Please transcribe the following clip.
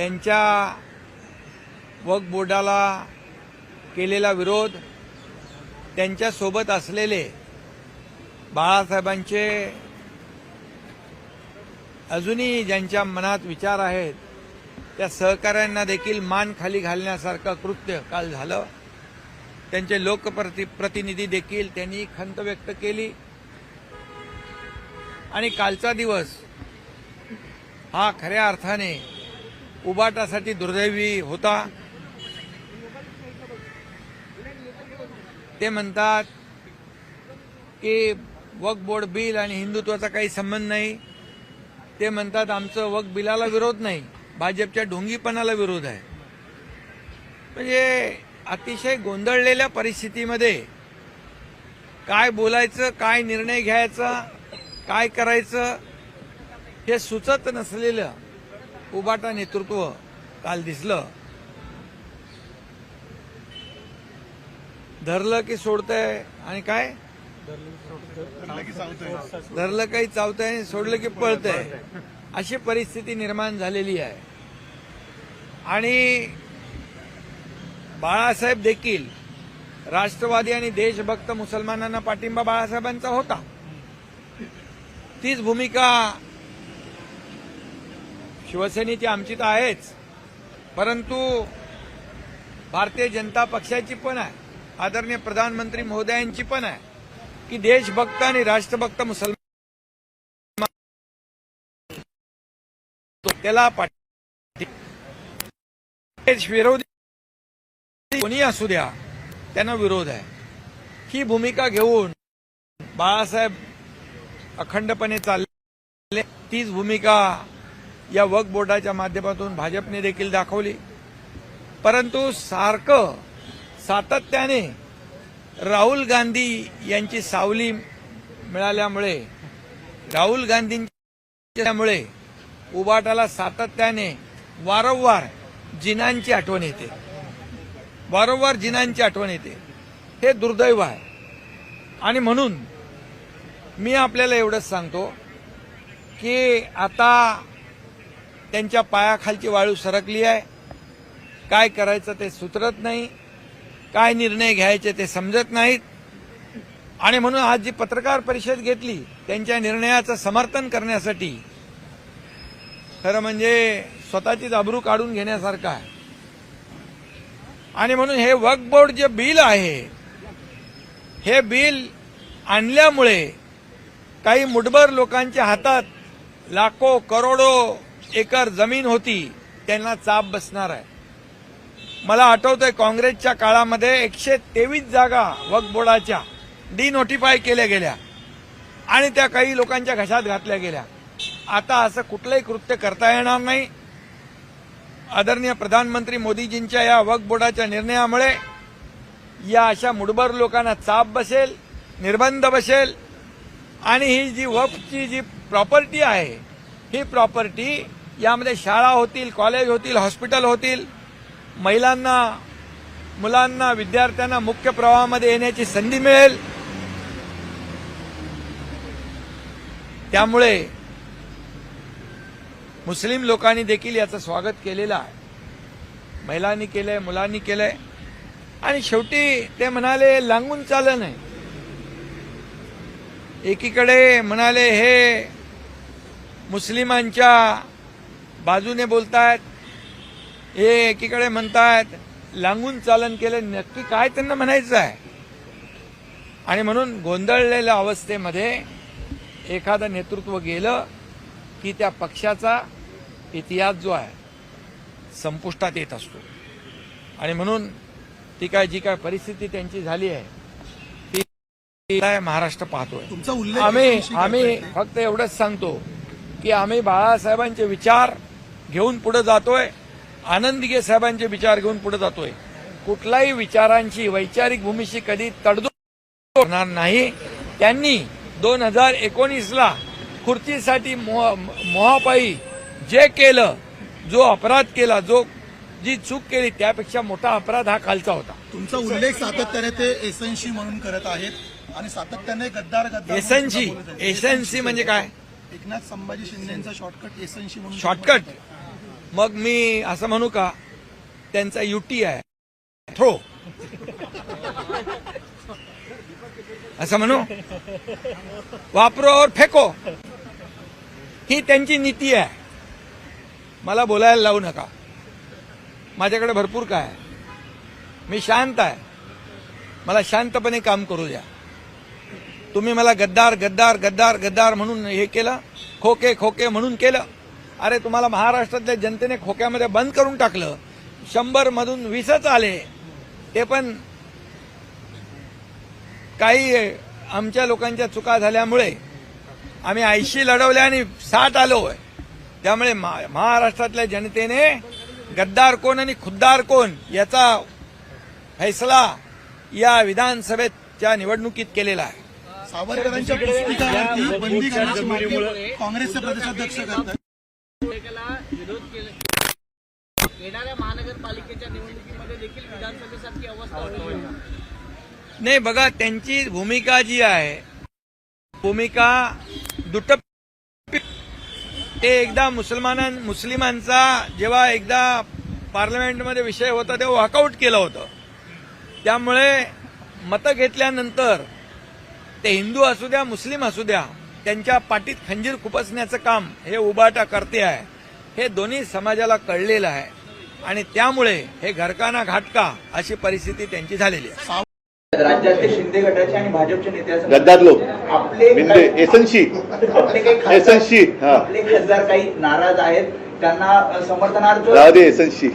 त्यांच्या वक्फ बोर्डाला केलेला विरोध त्यांच्यासोबत असलेले बाळासाहेबांचे अजूनही ज्यांच्या मनात विचार आहेत त्या सहकाऱ्यांना देखील मान खाली घालण्यासारखं कृत्य काल झालं. त्यांचे लोकप्रति प्रतिनिधी देखील त्यांनी खंत व्यक्त केली. आणि कालचा दिवस हा खऱ्या अर्थाने उबाटासाठी दुर्दैवी होता. ते म्हणतात की वक्फ बोर्ड बिल आणि हिंदुत्वाचा काही संबंध नाही. ते म्हणतात आमचं वक्फ बिलाला विरोध नाही. भाजपच्या ढोंगीपणाला विरोध आहे. म्हणजे अतिशय गोंधळलेल्या परिस्थितीमध्ये काय बोलायचं काय निर्णय घ्यायचा काय करायचं हे सुचत नसलेलं उबाटा नेतृत्व काल दिसलं. धरलं की सोडतंय आणि काय? धरलं काही चावतंय आणि सोडलं की पळतंय. अशी परिस्थिती निर्माण झालेली आहे. आणि बाळासाहेब देखील राष्ट्रवादी आणि देशभक्त मुसलमानांना पाठिंबा बाळासाहेबांचा होता. तीच भूमिका शिवसेनेची आमची तर आहेच. परंतु भारतीय जनता पक्षाची पण आहे. आदरणीय प्रधानमंत्री महोदयांची पण आहे. की देशभक्त आणि राष्ट्रभक्त मुसलमान त्याला पाठी देश विरोधी कोणी असू द्या त्यांना विरोध आहे. ही भूमिका घेऊन बाळासाहेब अखंडपणे चालले. तीच भूमिका या वक्फ बोर्डाच्या माध्यमातून भाजपने देखील दाखवली. परंतु सारखं सातत्याने राहुल गांधी यांची सावली मिळाल्यामुळे राहुल गांधींच्यामुळे उबाटाला सातत्याने वारंवार जिनांची आठवण येते. वारंवार जिनांची आठवण येते. हे दुर्दैव आहे. आणि म्हणून मी आपल्याला एवढंच सांगतो की आता त्यांच्या पायाखालची वाळू सरकली आहे. काय करायचं ते सुचरत नाही. काय निर्णय घ्यायचे ते समजत नाहीत. आणि म्हणून आज जी पत्रकार परिषद घेतली त्यांच्या निर्णयाचं समर्थन करण्यासाठी खरं म्हणजे स्वतःचीच अब्रू काढून घेण्यासारखं आहे. आणि म्हणून हे वक्फ बोर्ड जे बिल आहे हे बिल आणल्यामुळे काही मुठभर लोकांच्या हातात लाखो करोडो एकर जमीन होती त्यांना चाप बसणार आहे. मला आठवतंय काँग्रेसच्या काळामध्ये एकशे तेवीस जागा वक्फ बोर्डाच्या डिनोटिफाय केल्या गेल्या आणि त्या काही लोकांच्या घशात घातल्या गेल्या. आता असं कुठलंही कृत्य करता येणार नाही. आदरणीय प्रधानमंत्री मोदीजींच्या या वक्फ बोर्डाच्या निर्णयामुळे या अशा मुडबर लोकांना चाप बसेल निर्बंध बसेल आणि ही जी वक्फची जी प्रॉपर्टी आहे ही प्रॉपर्टी यामध्ये शाळा होतील कॉलेज होतील हॉस्पिटल होतील. महिलांना मुलांना विद्यार्थ्यांना मुख्य प्रवाहामध्ये येण्याची संधी मिळेल. त्यामुळे मुस्लिम लोकांनी देखील याचं स्वागत केलेलं आहे. महिलांनी केलंय मुलांनी केलंय. आणि शेवटी ते म्हणाले लांगून चाललं नाही एकीकडे म्हणाले हे मुस्लिमांच्या बाजूने बोलतायत. हे एकीकडे म्हणतायत लांगून चालन केलं नक्की काय त्यांना म्हणायचं आहे? आणि म्हणून गोंधळलेल्या अवस्थेमध्ये एखादं नेतृत्व गेलं की त्या पक्षाचा इतिहास जो आहे संपुष्टात येत असतो. आणि म्हणून ती काय जी काय परिस्थिती त्यांची झाली आहे ती काय महाराष्ट्र पाहतोय. आम्ही आम्ही. फक्त एवढंच सांगतो की आम्ही बाळासाहेबांचे विचार घेऊन पुढे जातोय. आनंदीगे साहेबांचे विचार घेऊन पुढे जातोय. कुठल्याही विचारांची वैचारिक भूमीशी कधी तडजोड होणार नाही. त्यांनी दोन हजार एकोणीसला खुर्चीसाठी मोह- मोहापायी जे केलं जो अपराध केला जो जी चूक केली त्यापेक्षा मोठा अपराध हा कालचा होता. तुमचा उल्लेख सातत्याने ते एसएनसी म्हणून करत आहेत आणि सातत्याने गद्दार गद्दार एसएनसी. एसएनसी म्हणजे काय? एकनाथ संभाजी शिंदेचा शॉर्टकट एसएनसी म्हणून शॉर्टकट मग मी असं म्हणू का त्यांचा युटी आहे. थ्रो. असं म्हणू? वापरो और फेको. ही त्यांची नीती आहे. मला बोलायला लावू नका. माझ्याकडे भरपूर काय आहे. मी शांत आहे. मला शांतपणे काम करू द्या. तुम्ही मला गद्दार गद्दार गद्दार गद्दार म्हणून हे केलं खोके खोके म्हणून केलं. अरे तुम्हाला महाराष्ट्रातल्या जनतेने खोक्यामध्ये बंद करून टाकलं. शंभर मधून वीसच आले. ते पण काही आमच्या लोकांच्या चुका झाल्यामुळे आम्ही ऐंशी लढवले आणि साठ आलोय त्यामुळे महाराष्ट्रातल्या जनतेने गद्दार कोण आणि खुद्दार कोण याचा फैसला या विधानसभेच्या निवडणुकीत केलेला आहे. सावरकरांच्या बंदी घालण्याची मागणी काँग्रेसचे प्रदेशाध्यक्ष करतात. विरोध केला. येणाऱ्या महानगरपालिकेच्या निवडणुकीमध्ये देखील विधानसभेसारखी अवस्था नाही बघा त्यांची भूमिका जी आहे भूमिका दुटप ते एकदा मुसलमानां मुस्लिमांचा जेव्हा एकदा पार्लमेंटमध्ये विषय होता तेव्हा वॉकआउट केलं होतं. त्यामुळे मतं घेतल्यानंतर ते हिंदू असू द्या मुस्लिम असू द्या त्यांच्या पाठीत खंजीर खुपसण्याचं काम हे उबाटा करते आहे. हे दोन्ही समाजाला कळलेलं आहे. आणि त्यामुळे हे घरकाना घाटका अशी परिस्थिती त्यांची झालेली आहे. राज्यातले शिंदे गटाचे आणि भाजपचे नेते गद्दार लोक. आपले एसनशी आपले काही खासदार- एसनशी आपले खासदार काही नाराज आहेत. त्यांना समर्थनार्थ राहू दे एसनशी